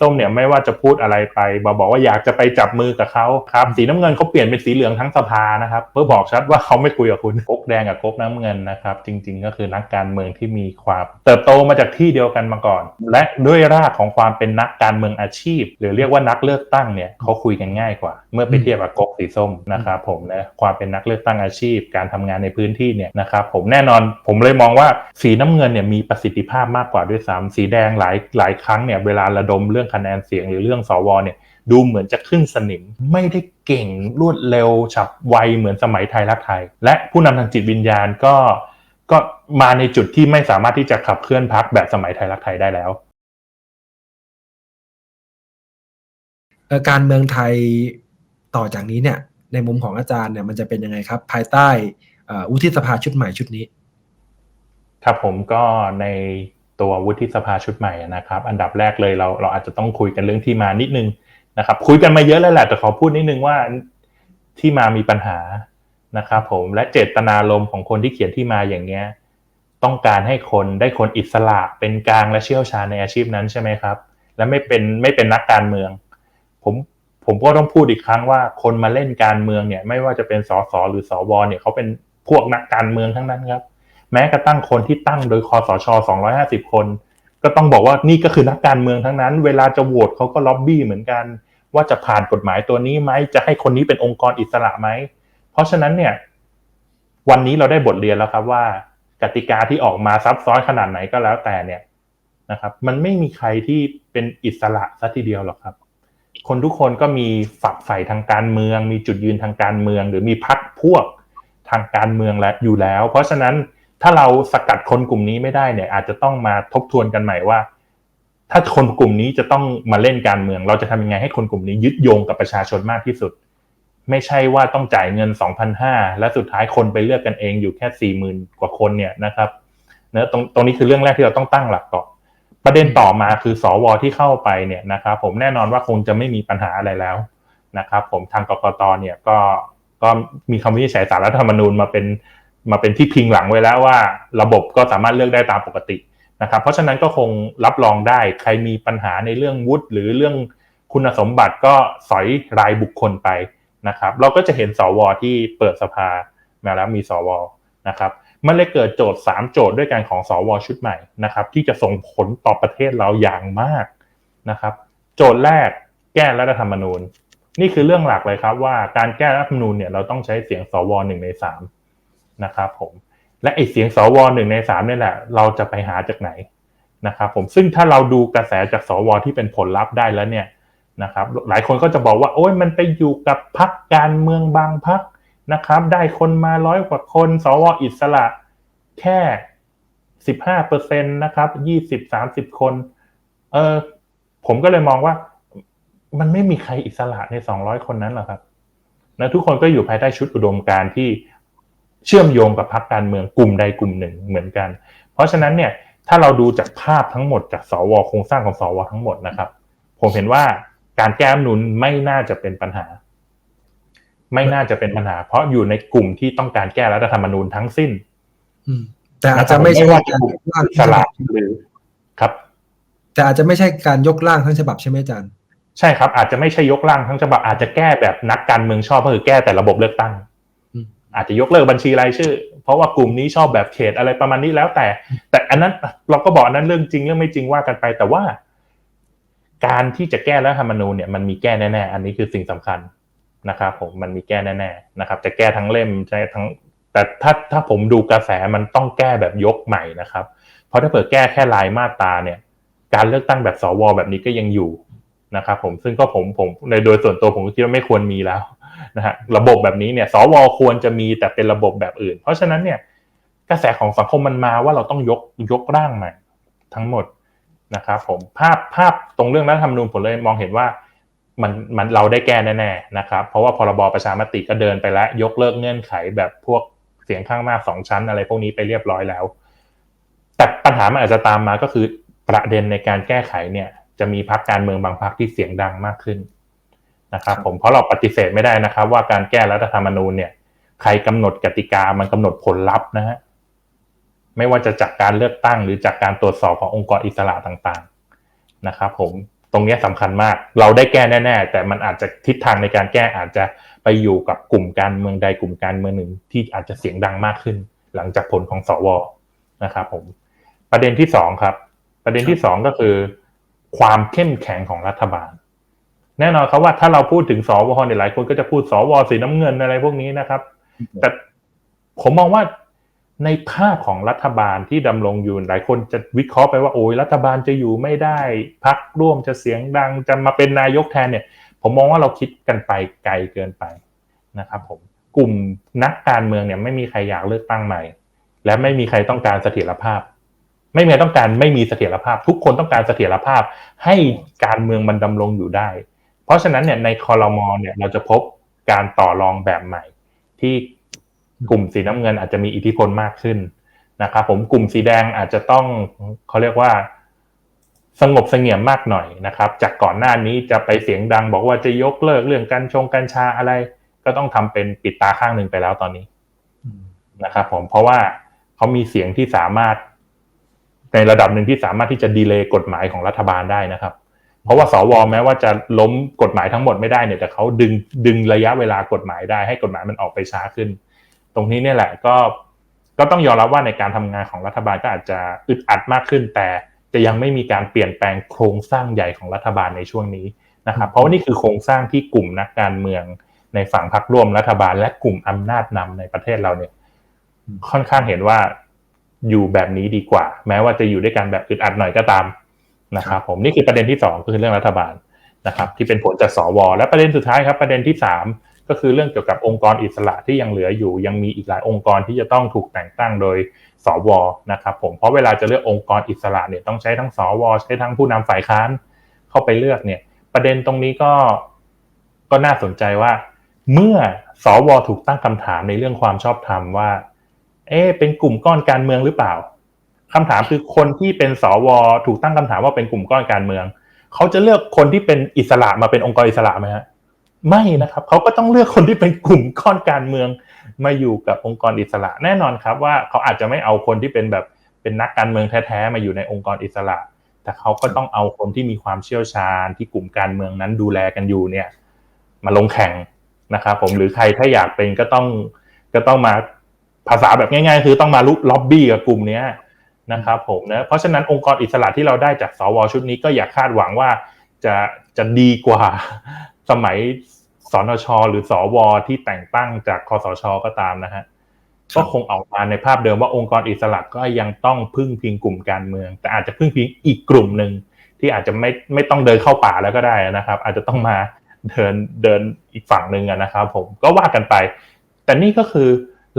ส้มเนี่ยไม่ว่าจะพูดอะไรไปบอกบอกว่าอยากจะไปจับมือกับเขาครับ สีน้ำเงินเขาเปลี่ยนเป็นสีเหลืองทั้งสภานะครับ เพื่อบอกชัดว่าเขาไม่คุยกับคุณก๊กแดงกับก๊กน้ำเงินนะครับ จริง ๆ ก็คือนักการเมืองที่มีความ เติบโตมาจากที่เดียวกันมาก่อน และด้วยรากของความเป็นนักการเมืองอาชีพ หรือเรียกว่านักเลือกตั้งเนี่ยเขาคุยกันง่ายกว่า เมื่อไปเทียบกับก๊กสีส้มนะครับผมนะความเป็นนักเลือกตั้งอาชีพ การทำงานในพื้นที่เนี่ยนะครับผมแน่นอนผมเลยมองว่าสีน้ำเงินเนี่ยมีประสิทธิภาพมากกว่าด้วยซ้ำสีแดงหลายหลายครั้งเนี่ยเวลาระดมเรื่องคะแนนเสียงหรือเรื่องสวเนี่ยดูเหมือนจะขึ้นสนิมไม่ได้เก่งรวดเร็วฉับไวเหมือนสมัยไทยรักไทย และผู้นำทางจิตวิญญาณก็ก็มาในจุดที่ไม่สามารถที่จะขับเคลื่อนพักแบบสมัยไทยรักไทยได้แล้วการเมืองไทยต่อจากนี้เนี่ย ในมุมของอาจารย์เนี่ยมันจะเป็นยังไงครับ ภายใต้วุฒิสภาชุดใหม่ชุดนี้ ครับผมก็ใน ตัววุฒิสภาชุดใหม่นะครับ อันดับแรกเลยเราเราอาจจะต้องคุยกันเรื่องที่มานิดนึงนะครับ คุยกันมาเยอะแล้วแหละแต่ขอพูดนิดนึงว่าที่มามีปัญหานะครับผมและเจตนารมณ์ของคนที่เขียนที่มาอย่างเนี้ยต้องการให้คนได้คนอิสระเป็นกลางและเชี่ยวชาญในอาชีพนั้นใช่ไหมครับ และไม่เป็นไม่เป็นนักการเมือง ผมผมก็ต้องพูดอีกครั้งว่าคนมาเล่นการเมืองเนี่ย ไม่ว่าจะเป็นสสหรือสวเนี่ยเขาเป็นพวกนักการเมืองทั้งนั้นครับ แม้กระทั่งคนที่ตั้งโดยคอสช 250 คน ก็ต้องบอกว่านี่ก็คือนักการเมืองทั้งนั้น เวลาจะโหวตเขาก็ล็อบบี้เหมือนกัน ว่าจะผ่านกฎหมายตัวนี้ไหมจะให้คนนี้เป็นองค์กรอิสระไหมเพราะฉะนั้นเนี่ย วันนี้เราได้บทเรียนแล้วครับว่ากติกาที่ออกมาซับซ้อนขนาดไหนก็แล้วแต่เนี่ยนะครับ มันไม่มีใครที่เป็นอิสระซะทีเดียวหรอกครับ คนทุกคนก็มีฝักใฝ่ทางการเมือง มีจุดยืนทางการเมือง หรือมีพักพวกทางการเมืองและอยู่แล้ว เพราะฉะนั้น ถ้าเราสกัดคนกลุ่มนี้ไม่ได้เนี่ย อาจจะต้องมาทบทวนกันใหม่ว่า ถ้าคนกลุ่มนี้จะต้องมาเล่นการเมือง เราจะทำยังไงให้คนกลุ่มนี้ยึดโยงกับประชาชนมากที่สุด ไม่ใช่ว่าต้องจ่ายเงิน 2,500 และสุดท้ายคนไปเลือกกันเองอยู่แค่ 40,000 กว่าคนเนี่ยนะครับเนะตรงตรงนี้คือเรื่องแรกที่เราต้องตั้งหลักก่อนประเด็นต่อมาคือสวที่เข้าไปเนี่ยนะครับ ผมแน่นอนว่าคงจะไม่มีปัญหาอะไรแล้วนะครับ ผมทางกกตเนี่ยก็ก็มีคำวินิจฉัยสารรัฐธรรมนูญมาเป็น มาเป็นที่พิงหลังไว้แล้วว่า ระบบก็สามารถเลือกได้ตามปกตินะครับ เพราะฉะนั้นก็คงรับรองได้ใครมีปัญหาในเรื่องวุฒิหรือเรื่องคุณสมบัติก็สอยรายบุคคลไปนะครับ เราก็จะเห็นสวที่เปิดสภามาแล้วมีสวนะครับมันเลยเกิดโจทย์ 3 โจทย์ด้วยกันของสวชุดใหม่นะครับ ที่จะส่งผลต่อประเทศเราอย่างมากนะครับ โจทย์แรกแก้รัฐธรรมนูญ นี่คือเรื่องหลักเลยครับว่าการแก้รัฐธรรมนูญเนี่ยเราต้องใช้เสียงสวหนึ่งในสาม นะครับผมและไอเสียงสวหนึ่งในสามนี่แหละ เราจะไปหาจากไหนนะครับผมซึ่งถ้าเราดูกระแสจากสวที่เป็นผลลัพธ์ได้แล้วเนี่ยนะครับหลายคนก็จะบอกว่า โอ้ยมันไปอยู่กับพักการเมืองบางพักนะครับได้คนมาร้อยกว่าคน สวอิสระแค่สิบห้าเปอร์เซ็นตนะครับยี่สิบสามสิบคนเออผมก็เลยมองว่า มันไม่มีใครอิสระในสองร้อยคนนั้นหรอกครับนะทุกคนก็อยู่ภายใต้ชุดอุดมการที่ เชื่อมโยงกับพรรคการเมืองกลุ่มใดกลุ่มหนึ่งเหมือนกัน เพราะฉะนั้นเนี่ยถ้าเราดูจากภาพทั้งหมดจากสวโครงสร้างของสวทั้งหมดนะครับ ผมเห็นว่าการแก้มนุนไม่น่าจะเป็นปัญหา ไม่น่าจะเป็นปัญหา เพราะอยู่ในกลุ่มที่ต้องการแก้รัฐธรรมนูญทั้งสิ้นแต่อาจจะไม่ใช่ว่าการร่างสลับหรือครับ แต่อาจจะไม่ใช่การยกร่างทั้งฉบับใช่ไหมอาจารย์ ใช่ครับ อาจจะไม่ใช่ยกร่างทั้งฉบับอาจจะแก้แบบนักการเมืองชอบก็คือแก้แต่ระบบเลือกตั้ง อาจจะยกเลิกบัญชีรายชื่อ เพราะว่ากลุ่มนี้ชอบแบบเขตอะไรประมาณนี้แล้วแต่ แต่อันนั้นเราก็บอกอันนั้นเรื่องจริงเรื่องไม่จริงว่ากันไป แต่ว่า การที่จะแก้รัฐธรรมนูญเนี่ยมันมีแก้แน่ๆอันนี้คือสิ่งสำคัญนะครับ ผมมันมีแก้แน่ๆนะครับ จะแก้ทั้งเล่มใช่ทั้ง แต่ถ้าถ้าผมดูกระแสมันต้องแก้แบบยกใหม่นะครับ เพราะถ้าเปิดแก้แค่ลายมาตาเนี่ย การเลือกตั้งแบบสวแบบนี้ก็ยังอยู่ นะครับผมซึ่งก็ผมผมในโดยส่วนตัวผมก็คิดว่าไม่ควรมีแล้วนะฮะระบบแบบนี้เนี่ยสวควรจะมีแต่เป็นระบบแบบอื่น เพราะฉะนั้นเนี่ยกระแสของสังคมมันมาว่าเราต้องยกยกร่างใหม่ทั้งหมดนะครับผมภาพภาพตรงเรื่องรัฐธรรมนูญผมเลยมองเห็นว่ามันมันเราได้แก้แน่ๆนะครับ เพราะว่าพรบประชามติก็เดินไปแล้ว ยกเลิกเงื่อนไขแบบพวกเสียงข้างมากสองชั้นอะไรพวกนี้ไปเรียบร้อยแล้ว แต่ปัญหามันอาจจะตามมาก็คือประเด็นในการแก้ไขเนี่ย จะมีพรรคการเมืองบางพรรคที่เสียงดังมากขึ้นนะครับ ผมเพราะเราปฏิเสธไม่ได้นะครับ ว่าการแก้รัฐธรรมนูญเนี่ย ใครกำหนดกติกามันกำหนดผลลัพธ์นะฮะไม่ว่าจะจากการเลือกตั้งหรือจากการตรวจสอบขององค์กรอิสระต่างๆนะครับ ผมตรงเนี้ยสำคัญมาก เราได้แก้แน่ ๆ แต่มันอาจจะทิศทางในการแก้อาจจะไปอยู่กับกลุ่มการเมืองใดกลุ่มการเมืองหนึ่งที่อาจจะเสียงดังมากขึ้น หลังจากผลของสวนะครับ ผม ประเด็นที่สองครับ ประเด็นที่สองก็คือ ความเข้มแข็งของรัฐบาล แน่นอนครับว่าถ้าเราพูดถึงสวเนี่ยหลายคนก็จะพูดสวสีน้ำเงินอะไรพวกนี้นะครับ แต่ผมมองว่าในภาพของรัฐบาลที่ดำรงอยู่หลายคนจะวิเคราะห์ไปว่าโอ้ยรัฐบาลจะอยู่ไม่ได้พักร่วมจะเสียงดังจะมาเป็นนายกแทนเนี่ย ผมมองว่าเราคิดกันไปไกลเกินไปนะครับผมกลุ่มนักการเมืองเนี่ยไม่มีใครอยากเลือกตั้งใหม่ และไม่มีใครต้องการเสถียรภาพ ไม่มีใครต้องการไม่มีเสถียรภาพ ทุกคนต้องการเสถียรภาพ ให้การเมืองมันดำรงอยู่ได้ เพราะฉะนั้นเนี่ยในคอรมอเนี่ยเราจะพบการต่อรองแบบใหม่ ที่กลุ่มสีน้ำเงินอาจจะมีอิทธิพลมากขึ้นนะครับผมกลุ่มสีแดงอาจจะต้องเขาเรียกว่า สงบเสงี่ยมมากหน่อยนะครับ จากก่อนหน้านี้จะไปเสียงดัง บอกว่าจะยกเลิกเรื่องการชงกัญชาอะไร ก็ต้องทำเป็นปิดตาข้างหนึ่งไปแล้วตอนนี้นะครับผมเพราะว่าเขามีเสียงที่สามารถ ในระดับหนึ่งที่สามารถที่จะดีเลย์กฎหมายของรัฐบาลได้นะครับ เพราะว่าสวแม้ว่าจะล้มกฎหมายทั้งหมดไม่ได้เนี่ยแต่เขาดึงดึงระยะเวลากฎหมายได้ให้กฎหมายมันออกไปช้าขึ้น ตรงนี้เนี่ยแหละก็ก็ต้องยอมรับว่าในการทำงานของรัฐบาลก็อาจจะอึดอัดมากขึ้น แต่จะยังไม่มีการเปลี่ยนแปลงโครงสร้างใหญ่ของรัฐบาลในช่วงนี้นะครับ เพราะว่านี่คือโครงสร้างที่กลุ่มนักการเมือง ในฝั่งพรรคร่วมรัฐบาล และกลุ่มอำนาจนำในประเทศเราเนี่ย ค่อนข้างเห็นว่า อยู่แบบนี้ดีกว่า แม้ว่าจะอยู่ด้วยกันแบบอึดอัดหน่อยก็ตามนะครับผมนี่คือประเด็นที่สองก็คือเรื่องรัฐบาลนะครับที่เป็นผลจากสว และประเด็นสุดท้ายครับประเด็นที่สามก็คือเรื่องเกี่ยวกับองค์กรอิสระที่ยังเหลืออยู่ ยังมีอีกหลายองค์กรที่จะต้องถูกแต่งตั้งโดยสวนะครับผมเพราะเวลาจะเลือกองค์กรอิสระเนี่ยต้องใช้ทั้งสวใช้ทั้งผู้นำฝ่ายค้านเข้าไปเลือกเนี่ยประเด็นตรงนี้ก็ก็น่าสนใจว่า เมื่อสวถูกตั้งคำถามในเรื่องความชอบธรรมว่า เอ๊เป็นกลุ่มก้อนการเมืองหรือเปล่าคำถามคือคนที่เป็นสวถูกตั้งคำถามว่าเป็นกลุ่มก้อนการเมือง เขาจะเลือกคนที่เป็นอิสระมาเป็นองค์กรอิสระไหมฮะไม่นะครับ เขาก็ต้องเลือกคนที่เป็นกลุ่มก้อนการเมืองมาอยู่กับองค์กรอิสระ แน่นอนครับว่าเขาอาจจะไม่เอาคนที่เป็นแบบเป็นนักการเมืองแท้ๆมาอยู่ในองค์กรอิสระ แต่เขาก็ต้องเอาคนที่มีความเชี่ยวชาญที่กลุ่มการเมืองนั้นดูแลกันอยู่เนี่ย มาลงแข่งนะครับผมหรือใครถ้าอยากเป็นก็ต้องก็ต้องมา ภาษาแบบง่ายๆ คือต้องมาลุล็อบบี้กับกลุ่มเนี้นะครับผมนะเพราะฉะนั้นองค์กรอิสระที่เราได้จากสวชุดนี้ก็อย่าคาดหวังว่าจะจะดีกว่าสมัยสนช หรือสวที่แต่งตั้งจากคอสชก็ตามนะฮะก็คงออกมาในภาพเดิมว่าองค์กรอิสระก็ยังต้องพึ่งพิงกลุ่มการเมือง แต่อาจจะพึ่งพิงอีกกลุ่มหนึ่งที่อาจจะไม่ไม่ต้องเดินเข้าป่าแล้วก็ได้นะครับ อาจจะต้องมาเดินเดินอีกฝั่งหนึ่งนะครับ ผมก็ว่ากันไป แต่นี่ก็คือ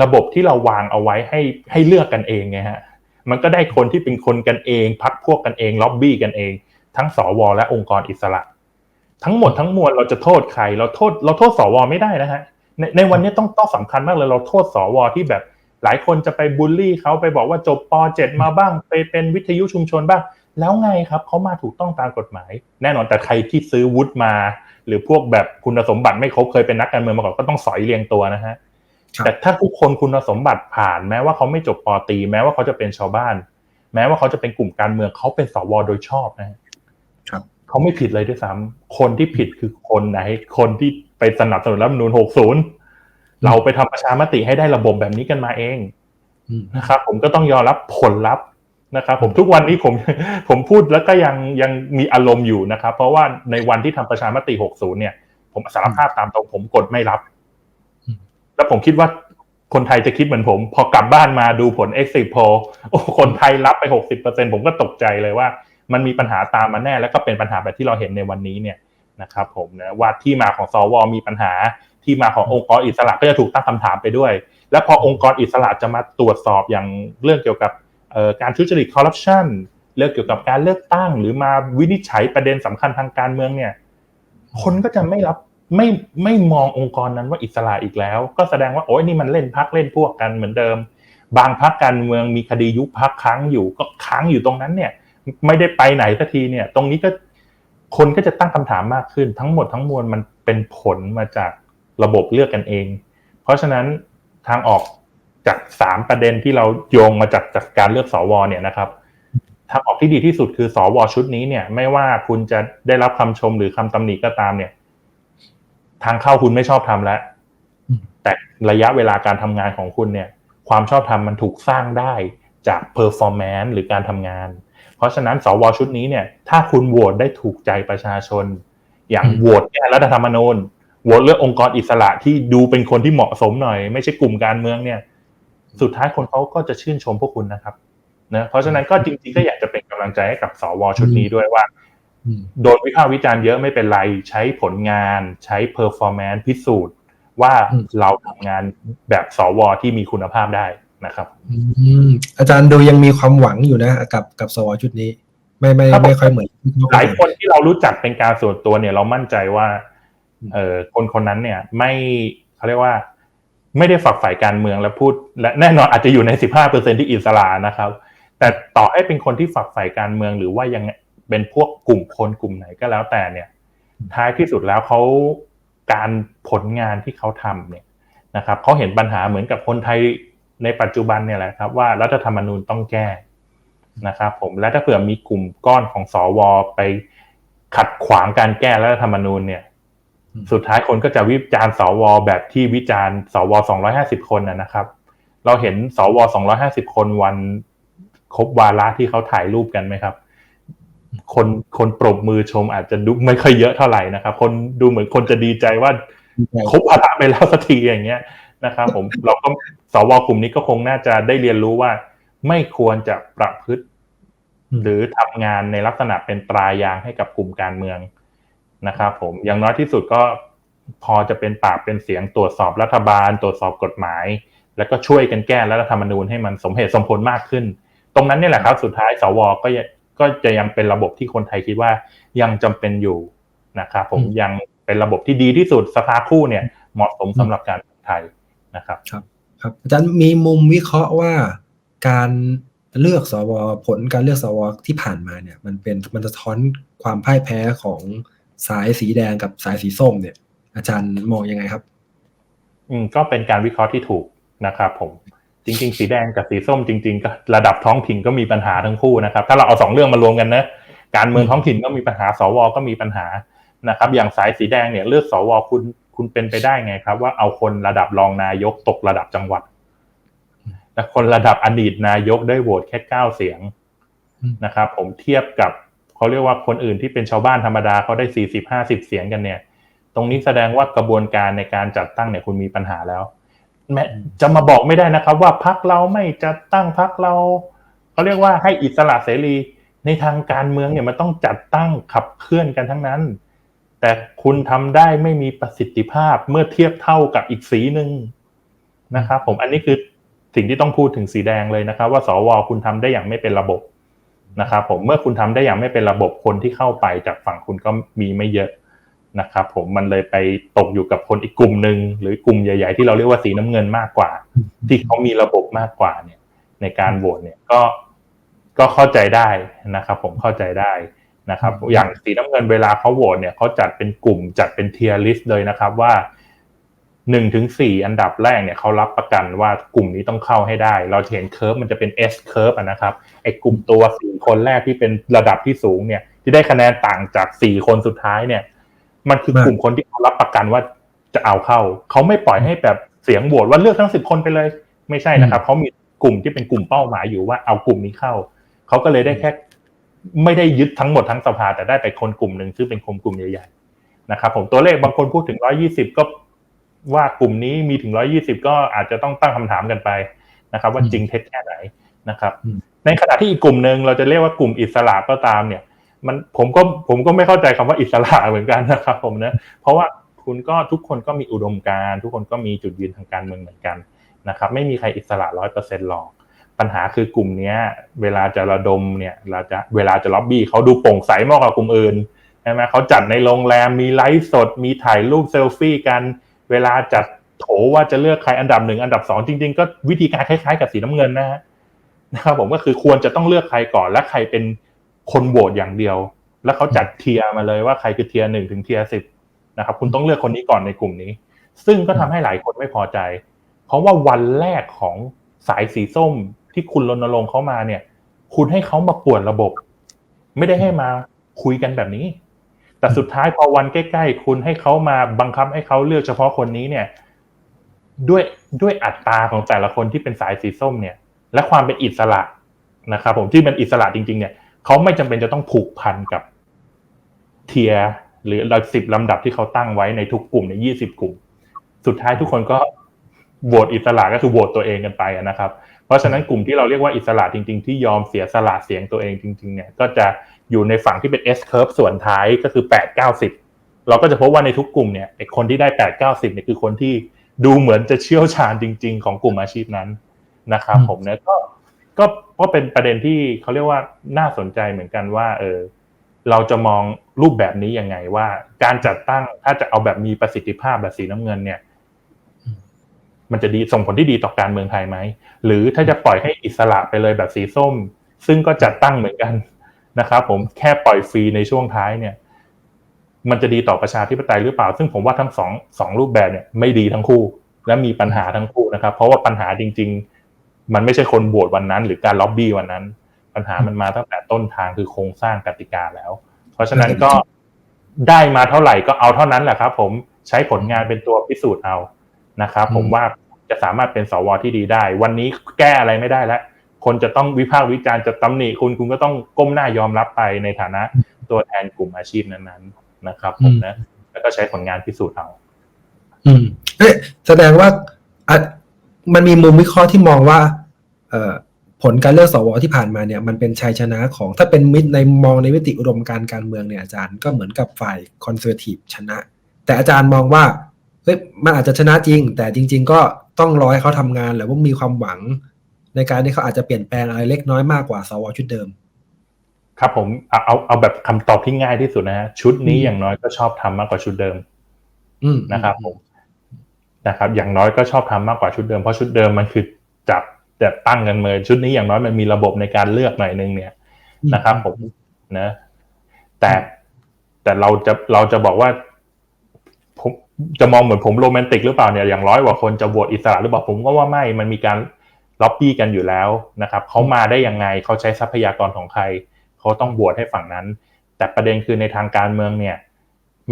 ระบบที่เราวางเอาไว้ให้ให้เลือกกันเองไงฮะมันก็ได้คนที่เป็นคนกันเองพักพวกกันเองล็อบบี้กันเอง ทั้งสวและองค์กรอิสระ ทั้งหมดทั้งมวลเราจะโทษใคร เราโทษ เราโทษสวไม่ได้นะฮะในในวันนี้ต้องต้องสำคัญมากเลยเราโทษสวที่แบบ หลายคนจะไปบูลลี่เขาไปบอกว่าจบป .7 มาบ้าง ไปเป็นวิทยุชุมชนบ้าง แล้วไงครับเขามาถูกต้องตามกฎหมาย แน่นอนแต่ใครที่ซื้อวุฒิมา หรือพวกแบบคุณสมบัติไม่ครบเคยเป็นนักการเมืองมาก่อนก็ต้องสอยเรียงตัวนะฮะ แต่ถ้าทุกคนคุณสมบัติผ่านแม้ว่าเขาไม่จบปอตรีแม้ว่าเขาจะเป็นชาวบ้าน แม้ว่าเขาจะเป็นกลุ่มการเมืองเขาเป็นสวโดยชอบนะฮะครับเขาไม่ผิดเลยด้วยซ้ำคนที่ผิดคือคนไหน คนที่ไปสนับสนุนรัฐธรรมนูญ60 เราไปทำประชามติให้ได้ระบบแบบนี้กันมาเองอืมนะครับผมก็ต้องยอมรับผลลัพธ์นะครับผมทุกวันนี้ผมผมพูดแล้วก็ยังยังมีอารมณ์อยู่นะครับ เพราะว่าในวันที่ทำประชามติ 60 เนี่ย ผมสารภาพตามตรงผมกดไม่รับอืม แล้วผมคิดว่าคนไทยจะคิดเหมือนผม พอกลับบ้านมาดูผล exit poll โอ้คนไทยรับไป 60%ผมก็ตกใจเลยว่า มันมีปัญหาตามมาแน่ แล้วก็เป็นปัญหาแบบที่เราเห็นในวันนี้เนี่ยนะครับผมนะว่าที่มาของสวมีปัญหาที่มาขององค์กรอิสระก็จะถูกตั้งคำถามไปด้วย แล้วพอองค์กรอิสระจะมาตรวจสอบอย่างเรื่องเกี่ยวกับการทุจริตคอร์รัปชันเรื่องเกี่ยวกับการเลือกตั้ง หรือมาวินิจฉัยประเด็นสำคัญทางการเมืองเนี่ย คนก็จะไม่รับ ไม่ไม่มององค์กรนั้นว่าอิสระอีกแล้ว ก็แสดงว่าโอ้ยนี่มันเล่นพักเล่นพวกกันเหมือนเดิม บางพักการเมืองมีคดียุบพักค้างอยู่ก็ค้างอยู่ตรงนั้นเนี่ย ไม่ได้ไปไหนสักทีเนี่ย ตรงนี้ก็คนก็จะตั้งคำถามมากขึ้น ทั้งหมดทั้งมวลมันเป็นผลมาจากระบบเลือกกันเอง เพราะฉะนั้นทางออกจากสามประเด็นที่เราโยงมาจากจากการเลือกสวเนี่ยนะครับทางออกที่ดีที่สุดคือสวชุดนี้เนี่ย ไม่ว่าคุณจะได้รับคำชมหรือคำตำหนิก็ตามเนี่ย ทางเข้าคุณไม่ชอบทำแล้วอืมแต่ระยะเวลาการทำงานของคุณเนี่ย ความชอบธรรมมันถูกสร้างได้จากเพอร์ฟอร์แมนซ์หรือการทำงาน เพราะฉะนั้นสวชุดนี้เนี่ย ถ้าคุณโหวตได้ถูกใจประชาชน อย่างโหวตแก้รัฐธรรมนูญโหวตเลือกองค์กรอิสระที่ดูเป็นคนที่เหมาะสมหน่อย ไม่ใช่กลุ่มการเมืองเนี่ย สุดท้ายคนเขาก็จะชื่นชมพวกคุณนะครับนะเพราะฉะนั้นก็จริงๆก็อยากจะเป็นกำลังใจให้กับสวชุดนี้ด้วยว่าอืม โดนวิพากษ์วิจารณ์เยอะไม่เป็นไร ใช้ผลงานใช้เพอร์ฟอร์แมนซ์พิสูจน์ว่าอืมเราทำงานแบบสวที่มีคุณภาพได้นะครับอืมอาจารย์ดูยังมีความหวังอยู่นะกับกับสวชุดนี้ ไม่ไม่ครับผมไม่ค่อยเหมือนที่เขหลายคนที่เรารู้จักเป็นการส่วนตัวเนี่ย เรามั่นใจว่าอืมเออคนคนนั้นเนี่ย ไม่เขาเรียกว่า ไม่ได้ฝักใฝ่การเมืองและพูด และแน่นอนอาจจะอยู่ในสิบห้าเปอร์เซ็นที่อิสระนะครับ แต่ต่อให้เป็นคนที่ฝักใฝ่การเมืองหรือว่ายัง เป็นพวกกลุ่มคนกลุ่มไหนก็แล้วแต่เนี่ย ท้ายที่สุดแล้วเขาการผลงานที่เขาทำเนี่ยนะครับเขาเห็นปัญหาเหมือนกับคนไทยในปัจจุบันเนี่ยแหละครับว่ารัฐธรรมนูญต้องแก้นะครับผมและถ้าเผื่อมีกลุ่มก้อนของสวไปขัดขวางการแก้รัฐธรรมนูญเนี่ย สุดท้ายคนก็จะวิจารณ์สวแบบที่วิจารณ์สว250คนนะนะครับ เราเห็นสว250คนวันครบวาระที่เขาถ่ายรูปกันไหมครับ คนคนปรบมือชมอาจจะดูไม่ค่อยเยอะเท่าไหร่นะครับ คนดูเหมือนคนจะดีใจว่าครบวาระไปแล้วสักทีอย่างเงี้ยนะครับ ผมเราก็สวกลุ่มนี้ก็คงน่าจะได้เรียนรู้ว่า ไม่ควรจะประพฤติอืมหรือทำงานในลักษณะเป็นตรายางให้กับกลุ่มการเมืองนะครับผมอย่างน้อยที่สุดก็พอจะเป็นปากเป็นเสียงตรวจสอบรัฐบาล ตรวจสอบกฎหมาย แล้วก็ช่วยกันแก้รัฐธรรมนูญให้มันสมเหตุสมผลมากขึ้น ตรงนั้นเนี่ยแหละครับ สุดท้ายสวก็ยัง ก็จะยังเป็นระบบที่คนไทยคิดว่ายังจำเป็นอยู่นะครับผมอืมยังเป็นระบบที่ดีที่สุดสภาคู่เนี่ยเหมาะสมสำหรับการเมืองไทยนะครับ ครับ อาจารย์มีมุมวิเคราะห์ว่าการเลือกสวผลการเลือกสวที่ผ่านมาเนี่ย มันเป็นมันสะท้อนความพ่ายแพ้ของสายสีแดงกับสายสีส้มเนี่ย อาจารย์มองยังไงครับ อืมก็เป็นการวิเคราะห์ที่ถูกนะครับผม จริง ๆ สีแดงกับสีส้มจริง ๆ ก็ระดับท้องถิ่นก็มีปัญหาทั้งคู่นะครับ ถ้าเราเอาสองเรื่องมารวมกันนะการเมืองท้องถิ่นก็มีปัญหาสวก็มีปัญหานะครับ อย่างสายสีแดงเนี่ยเลือกสวคุณคุณเป็นไปได้ไงครับ ว่าเอาคนระดับรองนายกตกระดับจังหวัดและคนระดับอดีตนายกได้โหวตแค่เก้าเสียงอืมนะครับ ผมเทียบกับเขาเรียกว่าคนอื่นที่เป็นชาวบ้านธรรมดาเขาได้สี่สิบห้าสิบเสียงกันเนี่ย ตรงนี้แสดงว่ากระบวนการในการจัดตั้งเนี่ยคุณมีปัญหาแล้วแม้ จะมาบอกไม่ได้นะครับ ว่าพักเราไม่จัดตั้งพักเราเขาเรียกว่าให้อิสระเสรี ในทางการเมืองเนี่ยมันต้องจัดตั้งขับเคลื่อนกันทั้งนั้น แต่คุณทำได้ไม่มีประสิทธิภาพเมื่อเทียบเท่ากับอีกสีหนึ่งนะครับผมอันนี้คือสิ่งที่ต้องพูดถึงสีแดงเลยนะครับ ว่าสวคุณทำได้อย่างไม่เป็นระบบนะครับผมเมื่อคุณทำได้อย่างไม่เป็นระบบคนที่เข้าไปจากฝั่งคุณก็มีไม่เยอะ นะครับผมมันเลยไปตกอยู่กับคนอีกกลุ่มหนึ่งหรือกลุ่มใหญ่ ๆ ที่เราเรียกว่าสีน้ำเงินมากกว่า ที่เขามีระบบมากกว่าเนี่ยในการโหวตเนี่ยก็ก็เข้าใจได้นะครับ ผมเข้าใจได้นะครับ อย่างสีน้ำเงินเวลาเขาโหวตเนี่ยเขาจัดเป็นกลุ่มจัดเป็นเทียร์ลิสต์เลยนะครับว่าหนึ่งถึงสี่อันดับแรกเนี่ยเขารับประกันว่ากลุ่มนี้ต้องเข้าให้ได้ เราจะเห็นเคอร์ฟมันจะเป็น S เคอร์ฟนะครับไอ้กลุ่มตัวสี่คนแรกที่เป็นระดับที่สูงเนี่ย ที่ได้คะแนนต่างจากสี่คนสุดท้ายเนี่ย มันคือกลุ่มคนที่เขารับประกันว่าจะเอาเข้า เขาไม่ปล่อยให้แบบเสียงโหวตว่าเลือกทั้งสิบคนไปเลย ไม่ใช่นะครับเขามีกลุ่มที่เป็นกลุ่มเป้าหมายอยู่ว่าเอากลุ่มนี้เข้า เขาก็เลยได้แค่ไม่ได้ยึดทั้งหมดทั้งสภาแต่ได้ไปคนกลุ่มหนึ่งซึ่งเป็นคนกลุ่มใหญ่ๆนะครับ ผมตัวเลขบางคนพูดถึงร้อยี่สิบก็ว่ากลุ่มนี้มีถึงร้อยี่สิบก็อาจจะต้องตั้งคำถามกันไปนะครับ ว่าจริงเท็จแค่ไหนนะครับอืมในขณะที่อีกกลุ่มหนึ่งเราจะเรียกว่ากลุ่มอิสระก็ตามเนี่ย มันผมก็ผมก็ไม่เข้าใจคำว่าอิสระเหมือนกันนะครับ ผมนะเพราะว่าคุณก็ทุกคนก็มีอุดมการทุกคนก็มีจุดยืนทางการเมืองเหมือนกันนะครับไม่มีใครอิสระร้อยเปอร์เซ็นต์หรอก ปัญหาคือกลุ่มเนี้ยเวลาจะระดมเนี่ยเราจะเวลาจะล็อบบี้เขาดูโปร่งใสมากกว่ากลุ่มอื่นใช่ไหมเขาจัดในโรงแรมมีไลฟ์สด มีถ่ายรูปเซลฟี่กัน เวลาจัดโถว่าจะเลือกใครอันดับหนึ่งอันดับสองจริง ๆ ก็วิธีการคล้ายๆ กับสีน้ำเงินนะฮะนะครับผมก็คือควรจะต้องเลือกใครก่อนและใครเป็น คนโหวตอย่างเดียว แล้วเขาจัดเทียร์มาเลยว่าใครคือเทียร์หนึ่งถึงเทียร์สิบนะครับ คุณต้องเลือกคนนี้ก่อนในกลุ่มนี้ ซึ่งก็ทำให้หลายคนไม่พอใจ เพราะว่าวันแรกของสายสีส้มที่คุณรณรงค์เข้ามาเนี่ย คุณให้เขามาป่วนระบบ ไม่ได้ให้มาคุยกันแบบนี้ แต่สุดท้ายพอวันใกล้ๆคุณให้เขามาบังคับให้เขาเลือกเฉพาะคนนี้เนี่ย ด้วยด้วยอัตราของแต่ละคนที่เป็นสายสีส้มเนี่ย และความเป็นอิสระนะครับผมที่เป็นอิสระจริงๆเนี่ย เขาไม่จำเป็นจะต้องผูกพันกับเทียร์หรือระสิบลำดับที่เขาตั้งไว้ในทุกกลุ่มในยี่สิบกลุ่ม สุดท้ายทุกคนก็โหวตอิสระก็คือโหวตตัวเองกันไปนะครับ เพราะฉะนั้นกลุ่มที่เราเรียกว่าอิสระจริง ๆ ที่ยอมเสียสละเสียงตัวเองจริง ๆ เนี่ย ก็จะอยู่ในฝั่งที่เป็น S curve ส่วนท้ายก็คือแปดเก้าสิบเราก็จะพบว่าในทุกกลุ่มเนี่ยไอคนที่ได้แปดเก้าสิบเนี่ยคือคนที่ดูเหมือนจะเชี่ยวชาญจริง ๆ ของกลุ่มอาชีพนั้นนะครับ ผมเนี่ยก็ ก็ก็เป็นประเด็นที่เขาเรียกว่าน่าสนใจเหมือนกันว่า เออ เราจะมองรูปแบบนี้ยังไงว่า การจัดตั้งถ้าจะเอาแบบมีประสิทธิภาพแบบสีน้ำเงิน เนี่ย มันจะดีส่งผลที่ดีต่อการเมืองไทยไหมหรือถ้าจะปล่อยให้อิสระไปเลยแบบสีส้ม ซึ่งก็จัดตั้งเหมือนกันนะครับผมแค่ปล่อยฟรีในช่วงท้ายเนี่ย มันจะดีต่อประชาธิปไตยหรือเปล่า ซึ่งผมว่าทั้งสองสองรูปแบบเนี่ย ไม่ดีทั้งคู่ และมีปัญหาทั้งคู่นะครับ เพราะว่าปัญหาจริง ๆ มันไม่ใช่คนโหวตวันนั้น หรือการล็อบบี้วันนั้น ปัญหามันมาตั้งแต่ต้นทางคือโครงสร้างกติกาแล้ว เพราะฉะนั้นก็ได้มาเท่าไหร่ก็เอาเท่านั้นแหละครับ ผมใช้ผลงานเป็นตัวพิสูจน์เอานะครับผมว่าจะสามารถเป็นสวที่ดีได้ วันนี้แก้อะไรไม่ได้แล้ว คนจะต้องวิพากษ์วิจารณ์จะตำหนิคุณคุณก็ต้องก้มหน้ายอมรับไปในฐานะตัวแทนกลุ่มอาชีพนั้นๆนะครับ ผมนะ แล้วก็ใช้ผลงานพิสูจน์เอา อืม เอ๊ะแสดงว่าอะมันมีมุมวิเคราะห์ที่มองว่าเอ่อ ผลการเลือกสวที่ผ่านมาเนี่ยมันเป็นชัยชนะของถ้าเป็นมิตรในมองในวิติอุดมการณ์การเมืองเนี่ยอาจารย์ก็เหมือนกับฝ่ายคอนเซอร์ทีฟชนะ แต่อาจารย์มองว่าเฮ้ยมันอาจจะชนะจริง แต่จริง ๆ ก็ต้องรอให้เขาทำงานหรือว่ามีความหวัง ในการที่เขาอาจจะเปลี่ยนแปลงอะไรเล็กน้อยมากกว่าสวชุดเดิม ครับผมเอาเอาเอาแบบคำตอบที่ง่ายที่สุดนะฮะชุดนี้อืมอย่างน้อยก็ชอบทำมากกว่าชุดเดิม อืมนะครับผมนะครับ อย่างน้อยก็ชอบทำมากกว่าชุดเดิมเพราะชุดเดิมมันคือจับ แต่ตั้งกันเมือชุดนี้อย่างน้อยมันมีระบบในการเลือกหน่อยนึงเนี่ยนะครับ ผมนะ แต่แต่เราจะเราจะบอกว่าผมจะมองเหมือนผมโรแมนติกหรือเปล่าเนี่ยอย่างร้อยกว่าคนจะโหวตอิสระหรือเปล่าผมก็ว่าไม่มันมีการล็อบบี้กันอยู่แล้วนะครับเขามาได้ยังไงเขาใช้ทรัพยากรของใครเขาต้องโหวตให้ฝั่งนั้น แต่ประเด็นคือในทางการเมืองเนี่ย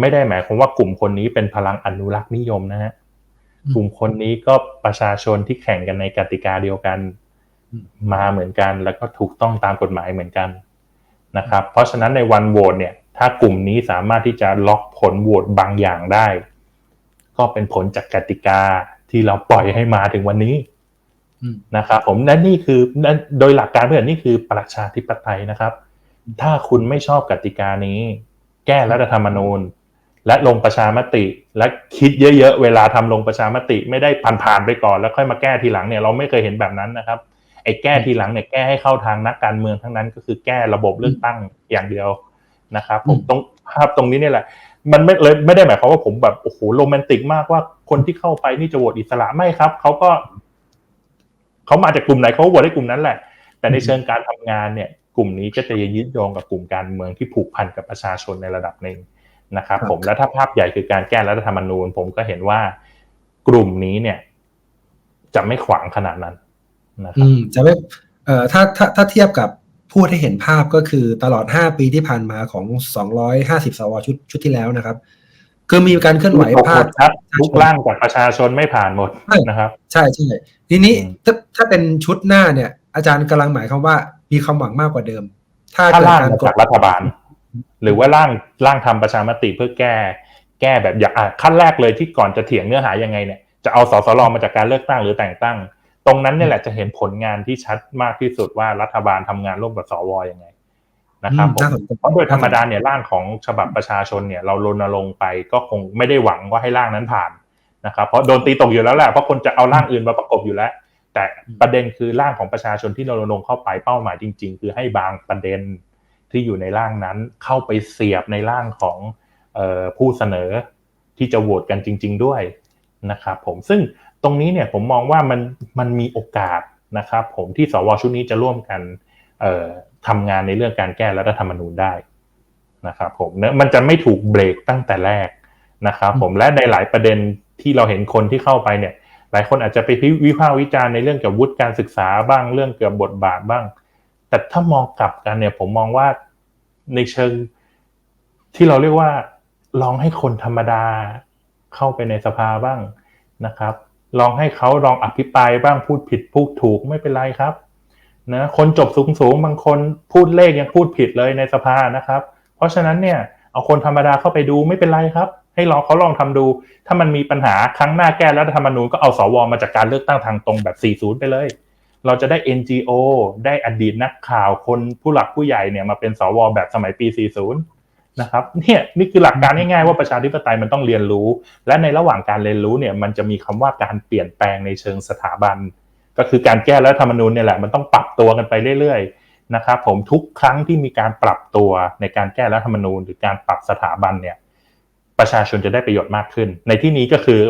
ไม่ได้หมายความว่ากลุ่มคนนี้เป็นพลังอนุรักษ์นิยมนะฮะอืม กลุ่มคนนี้ก็ประชาชนที่แข่งกันในกติกาเดียวกันอืมมาเหมือนกัน แล้วก็ถูกต้องตามกฎหมายเหมือนกันนะครับ เพราะฉะนั้นในวันโหวตเนี่ย ถ้ากลุ่มนี้สามารถที่จะล็อกผลโหวตบางอย่างได้ ก็เป็นผลจากกติกาที่เราปล่อยให้มาถึงวันนี้อืมนะครับผมและนี่คือและโดยหลักการเพื่อนนี่คือประชาธิปไตยนะครับ ถ้าคุณไม่ชอบกติกานี้ แก้รัฐธรรมนูญ และลงประชามติ และคิดเยอะๆ เวลาทำลงประชามติ ไม่ได้ผ่านๆไปก่อน แล้วค่อยมาแก้ทีหลังเนี่ยเราไม่เคยเห็นแบบนั้นนะครับไอ้แก้ทีหลังเนี่ยแก้ให้เข้าทางนักการเมืองทั้งนั้นก็คือแก้ระบบเลือกตั้งอย่างเดียวนะครับผมตรงภาพตรงนี้เนี่ยแหละ มันไม่เลยไม่ได้หมายความว่าผมแบบโอ้โหโรแมนติกมากว่าคนที่เข้าไปนี่จะโหวตอิสระไม่ครับเขาก็เขามาจากกลุ่มไหนเขาโหวตให้กลุ่มนั้นแหละ แต่ในเชิงการทำงานเนี่ย กลุ่มนี้ก็จะยึดโยงกับกลุ่มการเมืองที่ผูกพันกับประชาชนในระดับหนึ่ง นะครับครับผมและถ้าภาพใหญ่คือการแก้รัฐธรรมนูญ ผมก็เห็นว่ากลุ่มนี้เนี่ย จะไม่ขวางขนาดนั้นนะครัอืบมจะไม่เอ่อถ้าถ้าถ้าเทียบกับพูดให้เห็นภาพก็คือตลอด 5 ปีที่ผ่านมาของ 250 สวชุดชุดที่แล้วนะครับ คือมีการเคลื่อนไหวทุกภาพครับทุกร่างจากประชาชนไม่ผ่านหมดใช่นะครับ ใช่ใช่ทีนี้อืมถ้าถ้าเป็นชุดหน้าเนี่ย อาจารย์กำลังหมายความว่ามีความหวังมากกว่าเดิม ถ้าถ้าเกิดร่างการมากดจากรัฐบาล หรือว่าร่างร่างทำประชามติเพื่อแก้ แก้แบบอย่างอะขั้นแรกเลยที่ก่อนจะเถียงเนื้อหายังไงเนี่ยจะเอาสสรมาจากการเลือกตั้งหรือแต่งตั้ง ตรงนั้นเนี่ยแหละจะเห็นผลงานที่ชัดมากที่สุดว่ารัฐบาลทำงานร่วมกับสวยังไงนะครับอืมผมน่าสนใจเพราะโดยธรรมดาเนี่ยร่างของฉบับประชาชนเนี่ยเรารณรงค์ไปก็คงไม่ได้หวังว่าให้ร่างนั้นผ่านนะครับเพราะโดนตีตกอยู่แล้วแหละเพราะคนจะเอาร่างอื่นมาประกบอยู่แล้ว แต่ประเด็นคือร่างของประชาชนที่เรารณรงค์เข้าไปเป้าหมายจริง ๆ คือให้บางประเด็น ที่อยู่ในร่างนั้นเข้าไปเสียบในร่างของเออผู้เสนอที่จะโหวตกันจริง ๆ ด้วยนะครับผมซึ่งตรงนี้เนี่ยผมมองว่ามันมันมีโอกาสนะครับ ผมที่สวชุดนี้จะร่วมกันเอ่อทำงานในเรื่องการแก้รัฐธรรมนูญได้นะครับผมเนอะมันจะไม่ถูกเบรกตั้งแต่แรกนะครับผมและในหลายประเด็นที่เราเห็นคนที่เข้าไปเนี่ย หลายคนอาจจะไปวิพากษ์วิจารณ์ในเรื่องเกี่ยวกับวุฒิการศึกษาบ้างเรื่องเกี่ยวกับบทบาทบ้าง แต่ถ้ามองกลับกันเนี่ยผมมองว่าในเชิงที่เราเรียกว่าลองให้คนธรรมดาเข้าไปในสภาบ้างนะครับ ลองให้เขาลองอภิปรายบ้างพูดผิดพูดถูกไม่เป็นไรครับนะคนจบสูงสูงบางคนพูดเลขยังพูดผิดเลยในสภานะครับ เพราะฉะนั้นเนี่ยเอาคนธรรมดาเข้าไปดูไม่เป็นไรครับ ให้ลองเขาลองทำดู ถ้ามันมีปัญหาครั้งหน้าแก้รัฐธรรมนูญก็เอาสวมาจากการเลือกตั้งทางตรงแบบ 40 ไปเลย เราจะได้ NGO ได้อดีตนักข่าวคนผู้หลักผู้ใหญ่เนี่ยมาเป็นสวแบบสมัยปี 40 นะครับเนี่ยนี่คือหลักการง่ายๆว่าประชาธิปไตยมันต้องเรียนรู้ และในระหว่างการเรียนรู้เนี่ยมันจะมีคำว่าการเปลี่ยนแปลงในเชิงสถาบัน ก็คือการแก้รัฐธรรมนูญเนี่ยแหละมันต้องปรับตัวกันไปเรื่อยๆนะครับผมทุกครั้งที่มีการปรับตัวในการแก้รัฐธรรมนูญ หรือการปรับสถาบันเนี่ยประชาชนจะได้ประโยชน์มากขึ้น ในที่นี้ก็คือ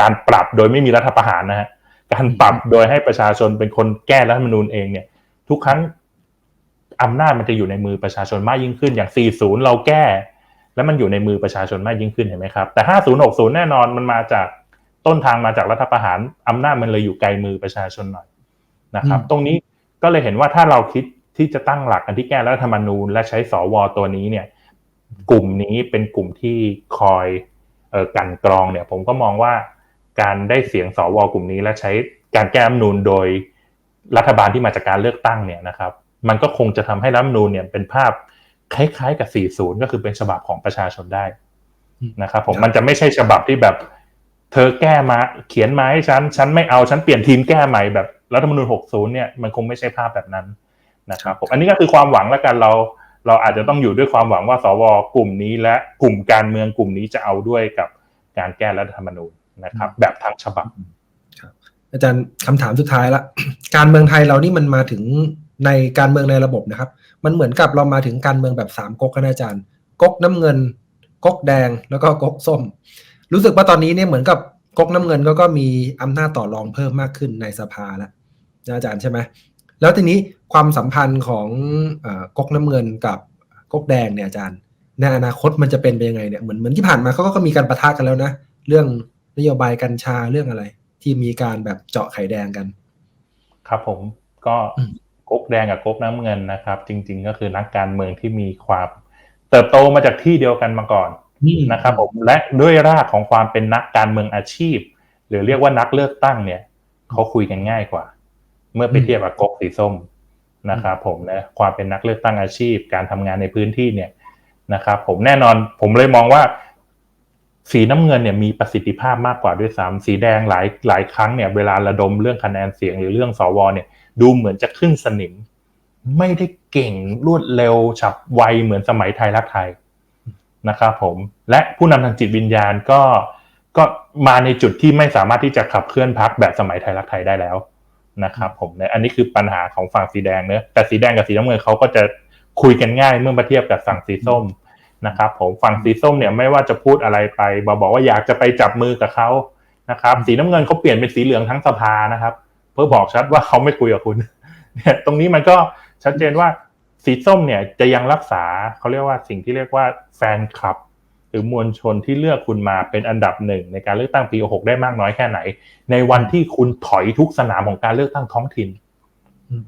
การปรับโดยไม่มีรัฐประหารนะฮะ การปรับโดยให้ประชาชนเป็นคนแก้รัฐธรรมนูญเองเนี่ย ทุกครั้งอำนาจมันจะอยู่ในมือประชาชนมากยิ่งขึ้นอย่าง 40 เราแก้ แล้วมันอยู่ในมือประชาชนมากยิ่งขึ้นเห็นไหมครับ แต่ 50 60 แน่นอนมันมาจากต้นทางมาจากรัฐประหารอำนาจมันเลยอยู่ไกลมือประชาชนหน่อยนะครับ ตรงนี้ก็เลยเห็นว่าถ้าเราคิดที่จะตั้งหลักกันที่แก้รัฐธรรมนูญ และใช้สวตัวนี้เนี่ย กลุ่มนี้เป็นกลุ่มที่คอยเอ่อกันกรองเนี่ย ผมก็มองว่า การได้เสียงสวกลุ่มนี้ และใช้การแก้รัฐมนูญโดยรัฐบาลที่มาจากการเลือกตั้งเนี่ยนะครับ มันก็คงจะทำให้รัฐมนูญเนี่ยเป็นภาพคล้ายๆกับ 40 ก็คือเป็นฉบับของประชาชนได้นะครับผมมันจะไม่ใช่ฉบับที่แบบ เธอแก้มาเขียนมาให้ฉัน ฉันไม่เอาฉันเปลี่ยนทีมแก้ใหม่แบบรัฐธรรมนูญ60 เนี่ยมันคงไม่ใช่ภาพแบบนั้นนะครับผมอันนี้ก็คือความหวังแล้วกันเรา เราอาจจะต้องอยู่ด้วยความหวังว่าสวกลุ่มนี้และกลุ่มการเมืองกลุ่มนี้จะเอาด้วยกับการแก้รัฐธรรมนูญ นะครับ แบบทั้งฉบับอาจารย์คำถามสุดท้ายละ การเมืองไทยเรานี่มันมาถึงในการเมืองในระบบนะครับ มันเหมือนกับเรามาถึงการเมืองแบบสามก๊กนะอาจารย์ ก๊กน้ำเงิน ก๊กแดงแล้วก็ก๊กส้ม รู้สึกว่าตอนนี้เนี่ยเหมือนกับก๊กน้ำเงินก็ก็มีอำนาจต่อรองเพิ่มมากขึ้นในสภาแล้วนะอาจารย์ใช่ไหมแล้วทีนี้ความสัมพันธ์ของก๊กน้ำเงินกับก๊กแดงเนี่ยอาจารย์ในอนาคตมันจะเป็นไปยังไงเนี่ยเหมือนเหมือนที่ผ่านมาเขาก็มีการประทะกันแล้วนะ เรื่อง นโยบายกัญชาเรื่องอะไร ที่มีการแบบเจาะไข่แดงกัน ครับผมก็อืมก๊กแดงกับก๊กน้ำเงินนะครับ จริง ๆ ก็คือนักการเมืองที่มีความ เติบโตมาจากที่เดียวกันมาก่อนนะครับผมและด้วยรากของความเป็นนักการเมืองอาชีพ หรือเรียกว่านักเลือกตั้งเนี่ยเขาคุยกันง่ายกว่า เมื่อไปเทียบกับก๊กสีส้มนะครับผมนะความเป็นนักเลือกตั้งอาชีพ การทำงานในพื้นที่เนี่ยนะครับ ผมแน่นอนผมเลยมองว่า สีน้ำเงินเนี่ยมีประสิทธิภาพมากกว่าด้วยซ้ำสีแดงหลายหลายครั้งเนี่ยเวลาระดมเรื่องคะแนนเสียงหรือเรื่องสวเนี่ย ดูเหมือนจะขึ้นสนิม ไม่ได้เก่งรวดเร็วฉับไวเหมือนสมัยไทยรักไทยนะครับผมและผู้นำทางจิตวิญญาณก็ก็มาในจุดที่ไม่สามารถที่จะขับเคลื่อนพักแบบสมัยไทยรักไทยได้แล้วนะครับผมเนี่ยอันนี้คือปัญหาของฝั่งสีแดงเนอะแต่สีแดงกับสีน้ำเงินเขาก็จะคุยกันง่ายเมื่อมาเทียบกับฝั่งสีส้ม นะครับผมฝั่งสีส้มเนี่ยไม่ว่าจะพูดอะไรไปบอกบอกว่าอยากจะไปจับมือกับเขานะครับ สีน้ำเงินเขาเปลี่ยนเป็นสีเหลืองทั้งสภานะครับ เพื่อบอกชัดว่าเขาไม่คุยกับคุณเนี่ยตรงนี้มันก็ชัดเจนว่าสีส้มเนี่ยจะยังรักษาเขาเรียกว่าสิ่งที่เรียกว่าแฟนคลับ หรือมวลชนที่เลือกคุณมาเป็นอันดับหนึ่งในการเลือกตั้งปี6ได้มากน้อยแค่ไหน ในวันที่คุณถอยทุกสนามของการเลือกตั้งท้องถิ่นอืม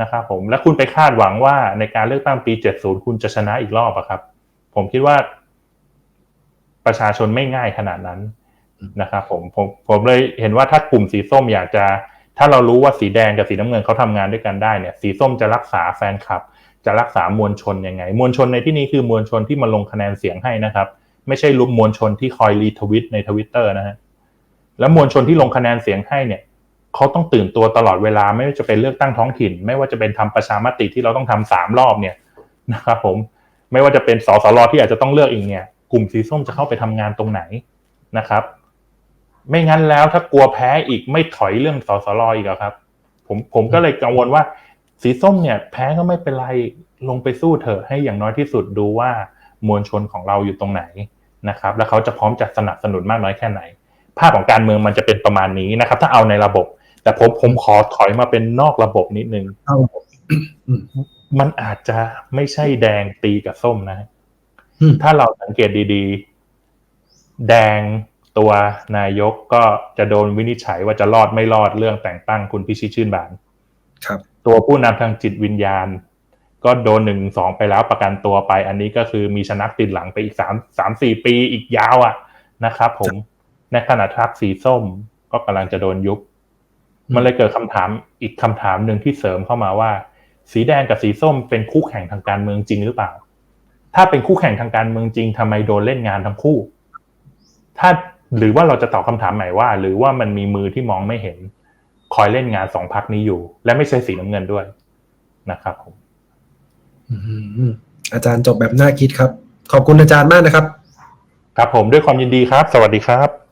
นะครับผมและคุณไปคาดหวังว่าในการเลือกตั้งปี 70 คุณจะชนะอีกรอบอะครับ ผมคิดว่า ประชาชนไม่ง่ายขนาดนั้นนะครับผมผมผมเลยเห็นว่าถ้ากลุ่มสีส้มอยากจะ ถ้าเรารู้ว่าสีแดงกับสีน้ำเงินเขาทำงานด้วยกันได้เนี่ย สีส้มจะรักษาแฟนคลับ จะรักษามวลชนยังไง มวลชนในที่นี้คือมวลชนที่มาลงคะแนนเสียงให้นะครับ ไม่ใช่รุมมวลชนที่คอยรีทวิตในทวิตเตอร์นะฮะแล้วมวลชนที่ลงคะแนนเสียงให้เนี่ยเขาต้องตื่นตัวตลอดเวลาไม่ว่าจะเป็นเลือกตั้งท้องถิ่น ไม่ว่าจะเป็นทำประชามติที่เราต้องทำสามรอบเนี่ยนะครับผม ไม่ว่าจะเป็นสสรที่อาจจะต้องเลือกอีกเนี่ย กลุ่มสีส้มจะเข้าไปทำงานตรงไหนนะครับ ไม่งั้นแล้วถ้ากลัวแพ้อีกไม่ถอยเรื่องสสรอีกอะครับ ผมผมก็เลยกังวลว่า สีส้มเนี่ย แพ้ก็ไม่เป็นไรลงไปสู้เถอะให้อย่างน้อยที่สุดดูว่ามวลชนของเราอยู่ตรงไหนนะครับ แล้วเขาจะพร้อมจะสนับสนุนมากน้อยแค่ไหน ภาพของการเมืองมันจะเป็นประมาณนี้นะครับ ถ้าเอาในระบบ แต่ผมผมขอถอยมาเป็นนอกระบบนิดนึง มมันอาจจะไม่ใช่แดงตีกับส้มนะอืมถ้าเราสังเกตดีๆ แดงตัวนายกก็จะโดนวินิจฉัยว่าจะรอดไม่รอดเรื่องแต่งตั้งคุณพิชิตชื่นบานครับ ตัวผู้นำทางจิตวิญญาณ ก็โดนหนึ่งสองไปแล้วประกันตัวไป อันนี้ก็คือมีชนักติดหลังไปอีกสามสามสี่ปีอีกยาวอะนะครับผมในขณะทักสีส้มก็กำลังจะโดนยุบ มันเลยเกิดคำถามอีกคำถามหนึ่งที่เสริมเข้ามาว่า สีแดงกับสีส้มเป็นคู่แข่งทางการเมืองจริงหรือเปล่า ถ้าเป็นคู่แข่งทางการเมืองจริงทำไมโดนเล่นงานทั้งคู่ ถ้าหรือว่าเราจะตอบคำถามใหม่ว่า หรือว่ามันมีมือที่มองไม่เห็น คอยเล่นงานสองพักนี้อยู่ และไม่ใช่สีน้ำเงินด้วยนะครับผมอืมอาจารย์จบแบบน่าคิดครับ ขอบคุณอาจารย์มากนะครับ ครับผมด้วยความยินดีครับ สวัสดีครับ